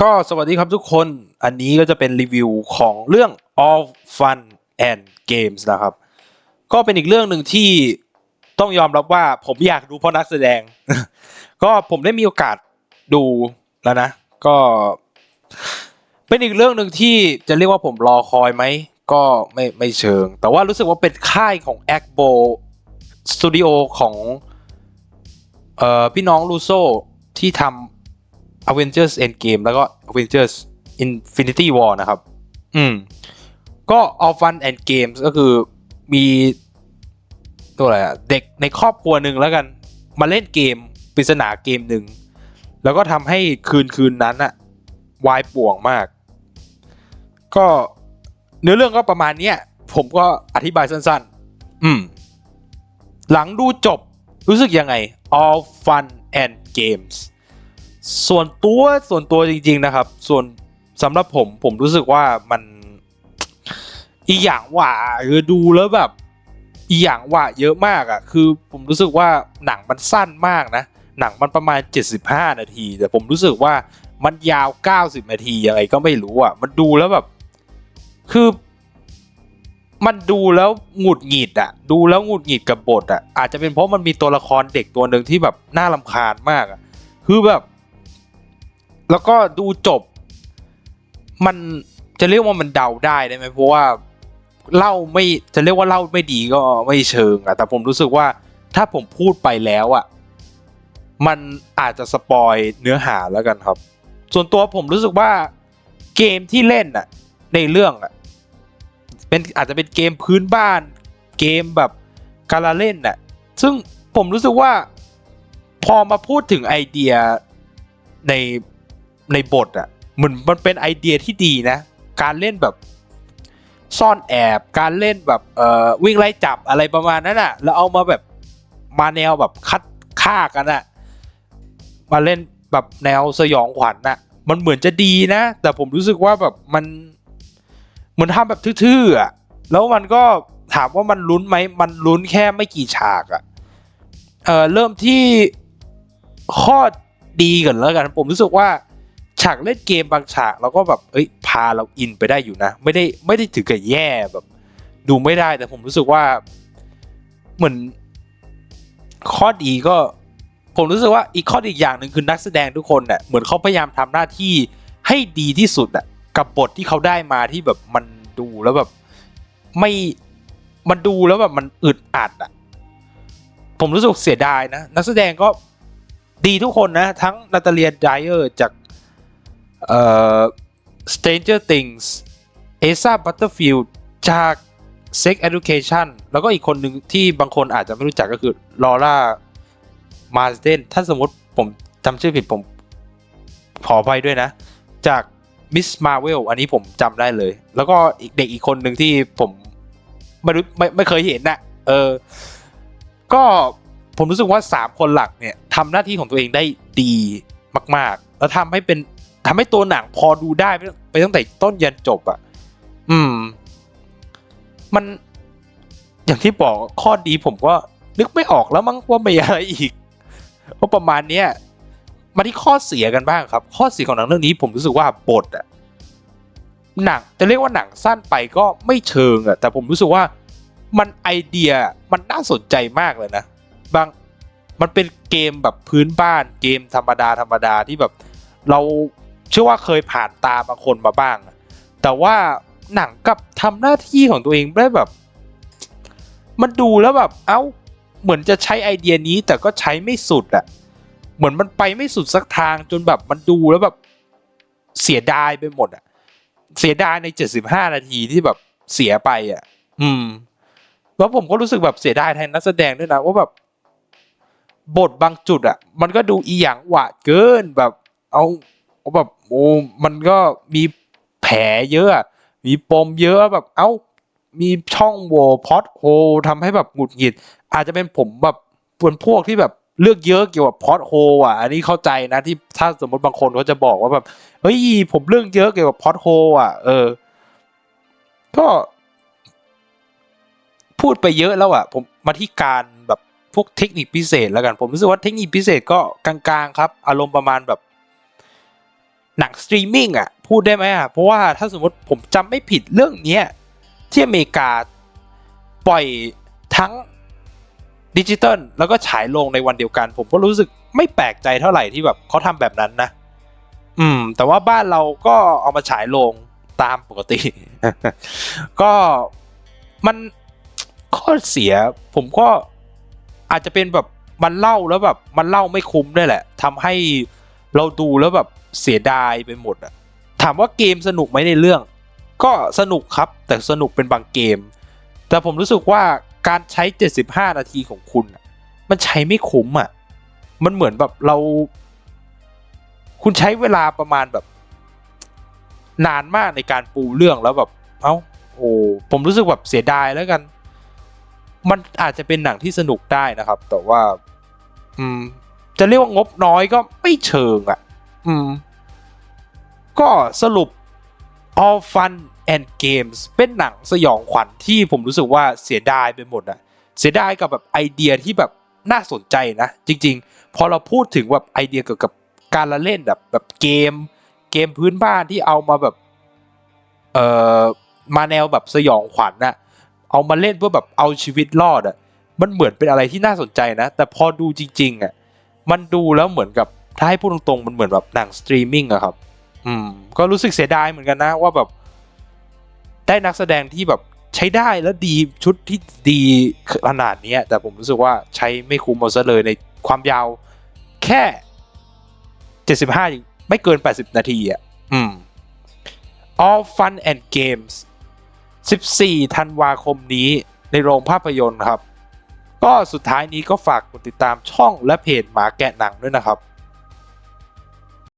ก็สวัสดีครับทุกคน อันนี้ก็จะเป็นรีวิวของเรื่อง All Fun and Games นะครับ ก็เป็นอีกเรื่องหนึ่งที่ต้องยอมรับว่าผมอยากดูเพราะนักแสดง ก็ผมได้มีโอกาสดูแล้วนะ ก็ เป็นอีกเรื่องหนึ่งที่จะเรียกว่าผมรอคอยไหม ก็ไม่ไม่เชิง แต่ว่ารู้สึกว่าเป็นค่ายของ a c b o Studio ของเอ่อพี่น้องลูโซที่ทำ Avengers Endgame แล้วก็ Avengers Infinity War นะครับ อืม ก็ All Fun and Games ก็คือมีตัวอะไรอะเด็กในครอบครัวหนึ่งแล้วกัน มาเล่นเกมปริศนาเกมหนึ่ง แล้วก็ทำให้คืนคืนนั้นอะวายป่วงมาก ก็เนื้อเรื่องก็ประมาณเนี้ย ผมก็อธิบายสั้น ๆ อืม หลังดูจบรู้สึกยังไง All Fun and Games ส่วนตัวส่วนตัวจริง ๆนะครับ ส่วนสำหรับผมผมรู้สึกว่ามันอีหยังว่าคือดูแล้วแบบอีหยังว่าเยอะมากอะ่ะ คือผมรู้สึกว่าหนังมันสั้นมากนะ หนังมันประมาณ 75 นาที แต่ผมรู้สึกว่ามันยาว 90 นาทียังไงก็ไม่รู้อะ่ะ มันดูแล้วแบบ คือ มันดูแล้วหงุดหงิดอะดูแล้วหงุดหงิดกับบทอะอาจจะเป็นเพราะมันมีตัวละครเด็กตัวหนึ่งที่แบบน่ารำคาญมากอะคือแบบ แล้วก็ดูจบ มันจะเรียกว่ามันเดาได้ได้ไหมเพราะว่าเล่าไม่จะเรียกว่าเล่าไม่ดีก็ไม่เชิงอะแต่ผมรู้สึกว่าถ้าผมพูดไปแล้วอะมันอาจจะสปอยเนื้อหาแล้วกันครับ ส่วนตัวผมรู้สึกว่าเกมที่เล่นอะในเรื่องอะเป็นอาจจะเป็นเกมพื้นบ้าน เกมแบบการเล่นน่ะซึ่งผมรู้สึกว่าพอมาพูดถึงไอเดียใน ในบทอะเหมือนมันเป็นไอเดียที่ดีนะ การเล่นแบบซ่อนแอบการเล่นแบบเอ่อวิ่งไล่จับอะไรประมาณนั้นอะแล้วเอามาแบบมาแนวแบบคัดฆ่ากันอะมาเล่นแบบแนวสยองขวัญน่ะ มันเหมือนจะดีนะ แต่ผมรู้สึกว่าแบบมันเหมือนทำแบบทื่อๆอะแล้วมันก็ถามว่ามันลุ้นไหมมันลุ้นแค่ไม่กี่ฉากอะเอ่อเริ่มที่ข้อดีก่อนแล้วกัน ผมรู้สึกว่า ฉากเล่นเกมบางฉากเราก็แบบเอ้ยพาเราอินไปได้อยู่นะ ไม่ได้ไม่ได้ถึงกับแย่แบบ ดูไม่ได้แต่ผมรู้สึกว่าเหมือนข้อดีก็ ผมรู้สึกว่าอีกข้อดีอีกอย่างหนึ่งคือนักแสดงทุกคนเนี่ยเหมือนเขาพยายามทำหน้าที่ให้ดีที่สุดอะกับบทที่เขาได้มาที่แบบมันดูแล้วแบบไม่มันดูแล้วแบบมันอึดอัดอะผมรู้สึกเสียดายนะ นักแสดงก็ดีทุกคนนะ ทั้งนาตาเลียไดเออร์จาก เอ่อ Stranger Things เอซ่าบัตเตอร์ฟิลด์จาก Sex Education แล้วก็อีกคนหนึ่งที่บางคนอาจจะไม่รู้จักก็คือลอร่ามาสเดนถ้าสมมติผมจำชื่อผิดผมขออภัยด้วยนะ จากมิสมาเวลอันนี้ผมจำได้เลย แล้วก็อีกเด็กอีกคนหนึ่งที่ผมไม่รู้ไม่ไม่เคยเห็นนะเออ ก็ผมรู้สึกว่าสามคนหลักเนี่ยทำหน้าที่ของตัวเองได้ดีมาก ๆ แล้วทำให้เป็น ทำให้ตัวหนังพอดูได้ไปตั้งแต่ต้นยันจบอะ่ะ อืม มันอย่างที่บอกข้อดีผมก็นึกไม่ออกแล้วมั้งว่ามีอะไรอีกเพราะประมาณเนี้ยมาที่ข้อเสียกันบ้างครับ ข้อเสียของหนังเรื่องนี้ผมรู้สึกว่าบทอะหนังจะเรียกว่าหนังสั้นไปก็ไม่เชิงอะแต่ผมรู้สึกว่ามันไอเดียมันน่าสนใจมากเลยนะ บางมันเป็นเกมแบบพื้นบ้านเกมธรรมดาธรรมดาที่แบบ เรา เชื่อว่าเคยผ่านตาบางคนมาบ้าง แต่ว่าหนังกับทำหน้าที่ของตัวเองได้แบบ มันดูแล้วแบบ เอ้า เหมือนจะใช้ไอเดียนี้แต่ก็ใช้ไม่สุดอะเหมือนมันไปไม่สุดสักทางจนแบบมันดูแล้วแบบเสียดายไปหมดอะเสียดายในเจ็ดสิบห้านาทีที่แบบเสียไปอะอืม แล้วผมก็รู้สึกแบบเสียดายแทนนักแสดงด้วยนะว่าแบบ บทบางจุดอะมันก็ดูอีหยังหวาดเกินแบบ เอา แบบโอ้มันก็มีแผลเยอะ มีปมเยอะแบบเอ้ามีช่องโหว่พอดโฮทำให้แบบหงุดหงิด อาจจะเป็นผมแบบเป็นพวกที่แบบเลือกเยอะเกี่ยวกับพอดโฮอะ อันนี้เข้าใจนะที่ถ้าสมมติบางคนเขาจะบอกว่าแบบเฮ้ยผมเรื่องเยอะเกี่ยวกับพอดโฮอะ เออ ก็พูดไปเยอะแล้วอะ ผมมาที่การแบบพวกเทคนิคพิเศษแล้วกัน ผมรู้สึกว่าเทคนิคพิเศษก็กลางๆครับ อารมณ์ประมาณแบบ หนังสตรีมมิ่งอะพูดได้ไหมอะเพราะว่าถ้าสมมติผมจำไม่ผิดเรื่องเนี้ยที่อเมริกาปล่อยทั้งดิจิตอลแล้วก็ฉายลงในวันเดียวกัน ผมก็รู้สึกไม่แปลกใจเท่าไหร่ที่แบบเขาทำแบบนั้นนะ อืม แต่ว่าบ้านเราก็เอามาฉายลงตามปกติ ก็มันข้อเสีย ผมก็อาจจะเป็นแบบมันเล่าแล้วแบบ มันเล่าไม่คุ้มด้วยแหละทำให้ เราดูแล้วแบบเสียดายไปหมดอะถามว่าเกมสนุกไหมในเรื่อง ก็สนุกครับแต่สนุกเป็นบางเกม แต่ผมรู้สึกว่าการใช้ 75 นาทีของคุณ มันใช้ไม่คุ้มอะ มันเหมือนแบบเรา คุณใช้เวลาประมาณแบบ นานมากในการปูเรื่องแล้วแบบ เอ้าโอ้ผมรู้สึกแบบเสียดายแล้วกัน มันอาจจะเป็นหนังที่สนุกได้นะครับ แต่ว่า อืม จะเรียกว่างบน้อยก็ไม่เชิงอะ อืม ก็สรุป All Fun and Games เป็นหนังสยองขวัญที่ผมรู้สึกว่าเสียดายไปหมดอะเสียดายกับแบบไอเดียที่แบบน่าสนใจนะ จริง ๆ พอเราพูดถึงแบบไอเดียเกี่ยวกับการละเล่นแบบแบบเกม เกมพื้นบ้านที่เอามาแบบ เอ่อ มาแนวแบบสยองขวัญน่ะเอามาเล่นเพื่อแบบเอาชีวิตรอดอะมันเหมือนเป็นอะไรที่น่าสนใจนะ แต่พอดูจริง ๆอะ มันดูแล้วเหมือนกับถ้าให้พูดตรงๆมันเหมือนแบบหนังสตรีมมิ่งอะครับ อืม ก็รู้สึกเสียดายเหมือนกันนะว่าแบบ ได้นักแสดงที่แบบใช้ได้แล้วดีชุดที่ดีขนาดนี้แต่ผมรู้สึกว่าใช้ไม่คุ้มเอาซะเลยในความยาวแค่ 75ยังไม่เกิน 80 นาทีอะ อืม All Fun and Games 14 ธันวาคมนี้ในโรงภาพยนตร์ครับ ก็สุดท้ายนี้ก็ฝากกดติดตามช่องและเพจหมาแกะหนังด้วยนะครับ